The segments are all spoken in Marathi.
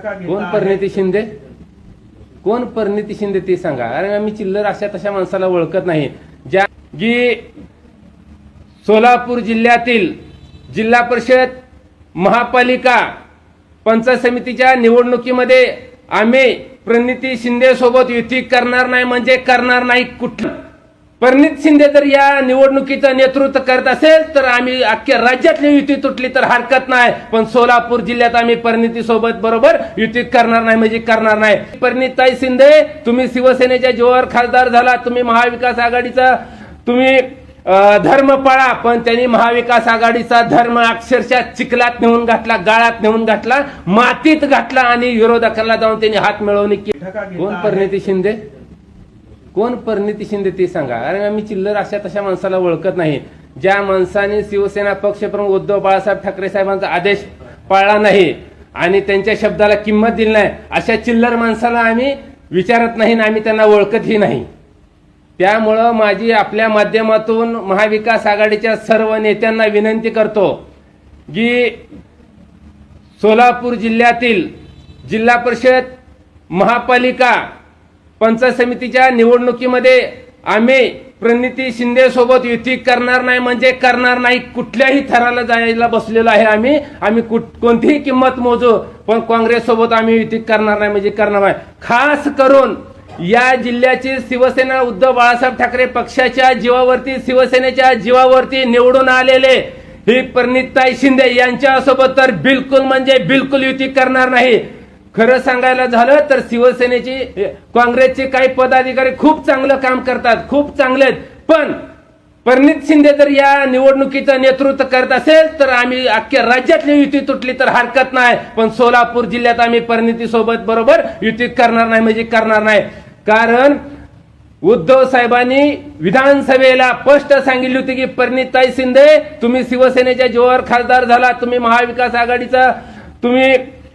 कोण परिणिती शिंदे? कोण परिणिती शिंदे ते सांगा. अरे मी चिल्लर अशा तशा माणसाला ओळखत नाही. ज्या जी सोलापूर जिल्ह्यातील जिल्हा परिषद महापालिका पंचायत समितीच्या निवडणुकीमध्ये आम्ही प्रणिती शिंदे सोबत युती करणार नाही म्हणजे करणार नाही कुठलं? परिणित शिंदे जर या निवडणुकीचं नेतृत्व करत असेल तर आम्ही अख्ख्या राज्यातली युती तुटली तर हरकत नाही. पण सोलापूर जिल्ह्यात आम्ही परिणिती सोबत बरोबर युती करणार नाही म्हणजे करणार नाही. परिणिताई शिंदे तुम्ही शिवसेनेच्या जीवावर खासदार झाला तुम्ही महाविकास आघाडीचा तुम्ही धर्म पाळा पण त्यांनी महाविकास आघाडीचा धर्म अक्षरशः चिखलात नेऊन घातला गाळात नेऊन घातला मातीत घातला आणि विरोधकांना जाऊन त्यांनी हात मिळवणी केली कोण परिणिती शिंदे? कोण परिणिती शिंदे ते सांगा. अरे आम्ही चिल्लर अशा तशा माणसाला ओळखत नाही. ज्या माणसाने शिवसेना पक्षप्रमुख उद्धव बाळासाहेब ठाकरे साहेबांचा आदेश पाळला नाही आणि त्यांच्या शब्दाला किंमत दिली नाही अशा चिल्लर माणसाला आम्ही विचारत नाही आणि आम्ही त्यांना ओळखतही नाही. त्यामुळं माझी आपल्या माध्यमातून महाविकास आघाडीच्या सर्व नेत्यांना विनंती करतो की सोलापूर जिल्ह्यातील जिल्हा परिषद महापालिका पंचायत समितीच्या निवडणुकीमध्ये आम्ही प्रणिती शिंदे सोबत युती करणार नाही म्हणजे करणार नाही. कुठल्याही थराला जायला बसलेलो आहे आम्ही. आम्ही कुठ- कोणतीही किंमत मोजू पण काँग्रेस सोबत आम्ही युती करणार नाही म्हणजे करणार नाही. खास करून या जिल्ह्याची शिवसेना उद्धव बाळासाहेब ठाकरे पक्षाच्या जीवावरती शिवसेनेच्या जीवावरती निवडून आलेले ही प्रणिताई शिंदे यांच्यासोबत तर बिलकुल म्हणजे बिलकुल युती करणार नाही. खरं सांगायला झालं तर शिवसेनेची काँग्रेसचे काही पदाधिकारी खूप चांगलं काम करतात खूप चांगले आहेत. पण परिणित शिंदे जर या निवडणुकीचं नेतृत्व करत असेल तर आम्ही अख्ख्या राज्यातली युती तुटली तर हरकत नाही. पण सोलापूर जिल्ह्यात आम्ही परिणिती सोबत बरोबर युती करणार नाही म्हणजे करणार नाही. कारण उद्धव साहेबांनी विधानसभेला स्पष्ट सांगितली होती की परिणिताई शिंदे तुम्ही शिवसेनेच्या जीवावर खासदार झाला तुम्ही महाविकास आघाडीचा तुम्ही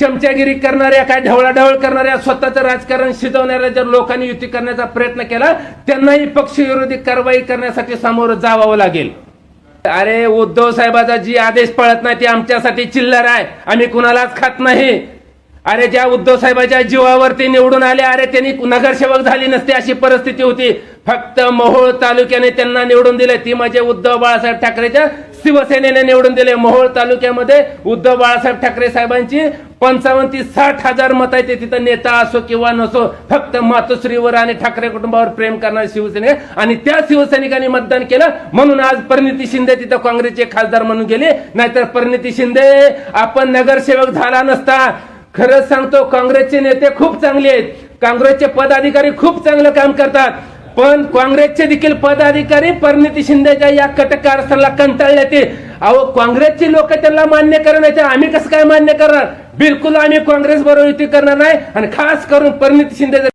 चमचागिरी करणाऱ्या काय ढवळाढवळ करणाऱ्या स्वतःचं राजकारण शिजवणाऱ्या जर लोकांनी युती करण्याचा प्रयत्न केला त्यांनाही पक्षविरोधी कारवाई करण्यासाठी समोर जावावं लागेल. अरे उद्धव साहेबाचा जी आदेश पळत नाही ते आमच्यासाठी चिल्लर आहे. आम्ही कुणालाच खात नाही. अरे ज्या उद्धव साहेबाच्या जीवावरती निवडून आले अरे त्यांनी नगरसेवक झाली नसते अशी परिस्थिती होती. फक्त मोहोळ तालुक्याने त्यांना निवडून दिले. ती म्हणजे उद्धव बाळासाहेब ठाकरेच्या शिवसेनेने निवडून दिले मोहोळ तालुक्यामध्ये. उद्धव बाळासाहेब ठाकरे साहेबांची पंचावन्न ती साठ हजार मत आहे ते तिथं नेता असो किंवा नसो फक्त मातोश्रीवर आणि ठाकरे कुटुंबावर प्रेम करणारे शिवसेने. आणि त्या शिवसैनिकांनी मतदान केलं. म्हणून आज परिणिती शिंदे तिथं काँग्रेसचे खासदार म्हणून गेले. नाहीतर परिणिती शिंदे आपण नगरसेवक झाला नसता. खरंच सांगतो काँग्रेसचे नेते खूप चांगले आहेत. काँग्रेसचे पदाधिकारी खूप चांगलं काम करतात. पण काँग्रेसचे देखील पदाधिकारी परिणिती शिंदेच्या या कटक कारस्थानाला कंटाळले ते अहो काँग्रेसचे लोक त्यांना मान्य करण्याचे आम्ही कसं काय मान्य करणार? बिलकुल आम्ही काँग्रेस बरोबर युती करणार नाही. आणि खास करून परिणिती शिंदे